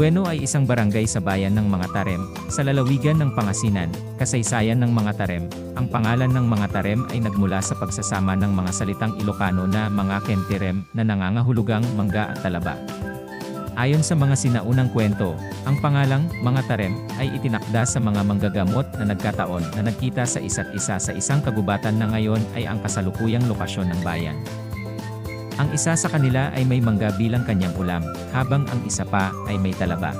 Bueno ay isang barangay sa bayan ng mga Tarem, sa lalawigan ng Pangasinan, kasaysayan ng mga Tarem. Ang pangalan ng mga Tarem ay nagmula sa pagsasama ng mga salitang Ilocano na mga kentirem na nangangahulugang mangga at talaba. Ayon sa mga sinaunang kwento, ang pangalang mga Tarem ay itinakda sa mga manggagamot na nagkataon na nagkita sa isa't isa sa isang kagubatan na ngayon ay ang kasalukuyang lokasyon ng bayan. Ang isa sa kanila ay may mangga bilang kanyang ulam, habang ang isa pa ay may talaba.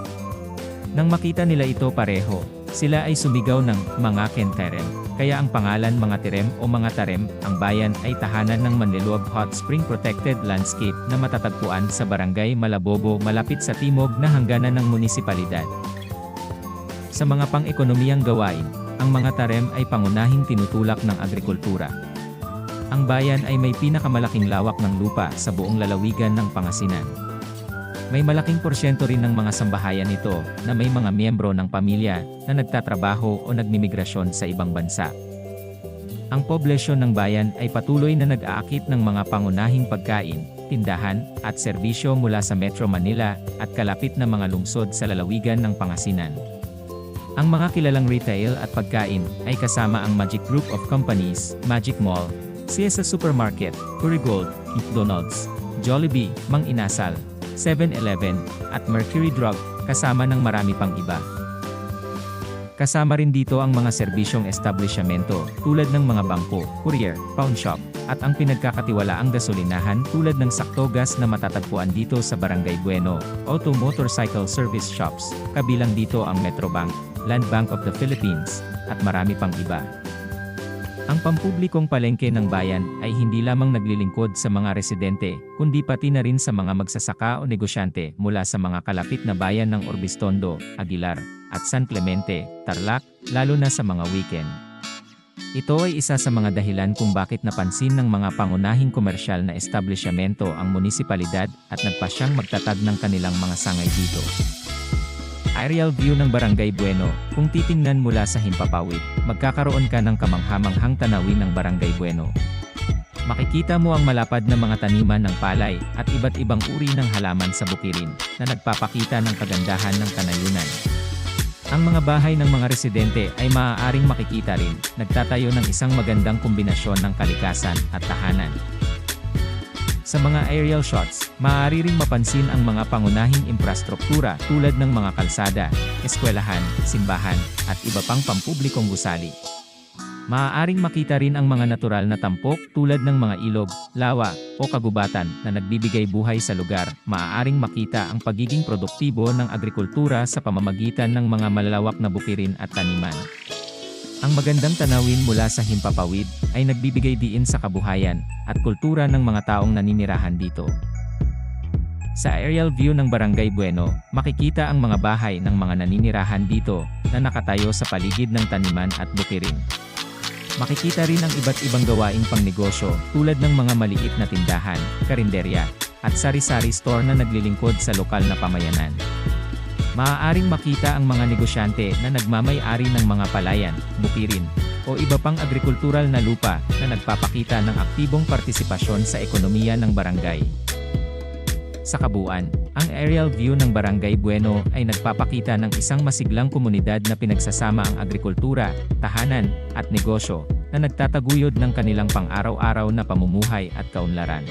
Nang makita nila ito pareho, sila ay sumigaw ng mga kenterem. Kaya ang pangalan mga terem o mga tarem, ang bayan ay tahanan ng Manliluab Hot Spring Protected Landscape na matatagpuan sa Barangay Malabobo malapit sa timog na hangganan ng munisipalidad. Sa mga pang-ekonomiyang gawain, ang mga tarem ay pangunahing tinutulak ng agrikultura. Ang bayan ay may pinakamalaking lawak ng lupa sa buong lalawigan ng Pangasinan. May malaking porsyento rin ng mga sambahayan nito na may mga miyembro ng pamilya na nagtatrabaho o nagmimigrasyon sa ibang bansa. Ang poblasyon ng bayan ay patuloy na nag-aakit ng mga pangunahing pagkain, tindahan, at serbisyo mula sa Metro Manila at kalapit na mga lungsod sa lalawigan ng Pangasinan. Ang mga kilalang retail at pagkain ay kasama ang Magic Group of Companies, Magic Mall, CSA Supermarket, Purigold, McDonald's, Jollibee, Mang Inasal, 7-Eleven, at Mercury Drug, kasama ng marami pang iba. Kasama rin dito ang mga serbisyong establishmento tulad ng mga bangko, courier, pawn shop, at ang pinagkakatiwalaang gasolinahan tulad ng sakto gas na matatagpuan dito sa Barangay Bueno, Auto Motorcycle Service Shops, kabilang dito ang Metrobank, Land Bank of the Philippines, at marami pang iba. Ang pampublikong palengke ng bayan ay hindi lamang naglilingkod sa mga residente, kundi pati na rin sa mga magsasaka o negosyante mula sa mga kalapit na bayan ng Orbistondo, Aguilar, at San Clemente, Tarlac, lalo na sa mga weekend. Ito ay isa sa mga dahilan kung bakit napansin ng mga pangunahing komersyal na establishmento ang munisipalidad at nagpasyang magtatag ng kanilang mga sangay dito. Aerial view ng Barangay Bueno, kung titingnan mula sa Himpapawid, magkakaroon ka ng kamanghamanghang tanawin ng Barangay Bueno. Makikita mo ang malapad na mga taniman ng palay at iba't ibang uri ng halaman sa bukirin na nagpapakita ng kagandahan ng kanayunan. Ang mga bahay ng mga residente ay maaaring makikita rin, nagtatayo ng isang magandang kombinasyon ng kalikasan at tahanan. Sa mga aerial shots, maaari ring mapansin ang mga pangunahing infrastruktura tulad ng mga kalsada, eskwelahan, simbahan, at iba pang pampublikong gusali. Maaaring makita rin ang mga natural na tampok tulad ng mga ilog, lawa, o kagubatan na nagbibigay buhay sa lugar. Maaaring makita ang pagiging produktibo ng agrikultura sa pamamagitan ng mga malalawak na bukirin at taniman. Ang magandang tanawin mula sa himpapawid ay nagbibigay diin sa kabuhayan at kultura ng mga taong naninirahan dito. Sa aerial view ng Barangay Bueno, makikita ang mga bahay ng mga naninirahan dito na nakatayo sa paligid ng taniman at bukirin. Makikita rin ang iba't ibang gawaing pangnegosyo tulad ng mga maliit na tindahan, karinderya, at sari-sari store na naglilingkod sa lokal na pamayanan. Maaaring makita ang mga negosyante na nagmamay-ari ng mga palayan, bukirin, o iba pang agrikultural na lupa na nagpapakita ng aktibong partisipasyon sa ekonomiya ng barangay. Sa kabuuan, ang aerial view ng Barangay Bueno ay nagpapakita ng isang masiglang komunidad na pinagsasama ang agrikultura, tahanan, at negosyo, na nagtataguyod ng kanilang pang-araw-araw na pamumuhay at kaunlaran.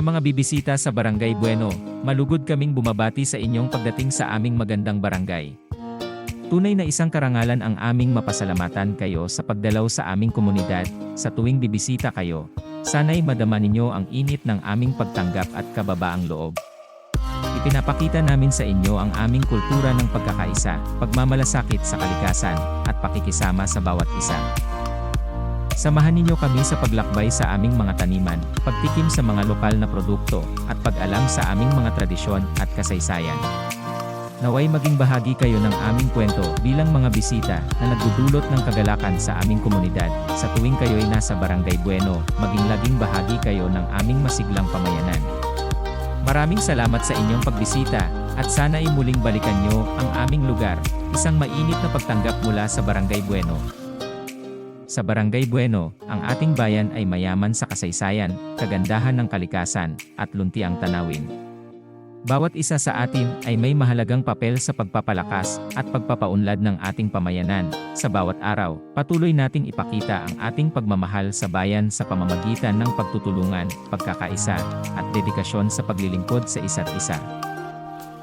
Sa mga bibisita sa Barangay Bueno, malugod kaming bumabati sa inyong pagdating sa aming magandang barangay. Tunay na isang karangalan ang aming mapasalamatan kayo sa pagdalaw sa aming komunidad, sa tuwing bibisita kayo. Sana'y madama ninyo ang init ng aming pagtanggap at kababaang loob. Ipinapakita namin sa inyo ang aming kultura ng pagkakaisa, pagmamalasakit sa kalikasan, at pakikisama sa bawat isa. Samahan ninyo kami sa paglakbay sa aming mga taniman, pagtikim sa mga lokal na produkto, at pag-alam sa aming mga tradisyon at kasaysayan. Naway maging bahagi kayo ng aming kwento bilang mga bisita na nagdudulot ng kagalakan sa aming komunidad. Sa tuwing kayo'y nasa Barangay Bueno, maging laging bahagi kayo ng aming masiglang pamayanan. Maraming salamat sa inyong pagbisita, at sana'y muling balikan nyo ang aming lugar, isang mainit na pagtanggap mula sa Barangay Bueno. Sa Barangay Bueno, ang ating bayan ay mayaman sa kasaysayan, kagandahan ng kalikasan, at luntiang tanawin. Bawat isa sa atin ay may mahalagang papel sa pagpapalakas at pagpapaunlad ng ating pamayanan. Sa bawat araw, patuloy nating ipakita ang ating pagmamahal sa bayan sa pamamagitan ng pagtutulungan, pagkakaisa, at dedikasyon sa paglilingkod sa isa't isa.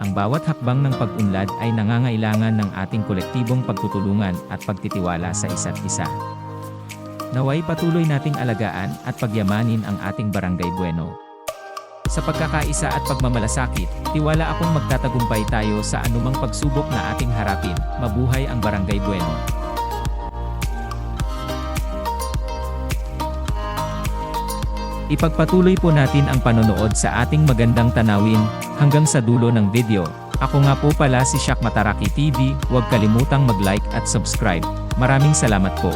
Ang bawat hakbang ng pag-unlad ay nangangailangan ng ating kolektibong pagtutulungan at pagtitiwala sa isa't isa. Naway patuloy nating alagaan at pagyamanin ang ating Barangay Bueno. Sa pagkakaisa at pagmamalasakit, tiwala akong magtatagumpay tayo sa anumang pagsubok na ating harapin. Mabuhay ang Barangay Bueno. Ipagpatuloy po natin ang panonood sa ating magandang tanawin hanggang sa dulo ng video. Ako nga po pala si Shak Mataraki TV, huwag kalimutang mag-like at subscribe. Maraming salamat po.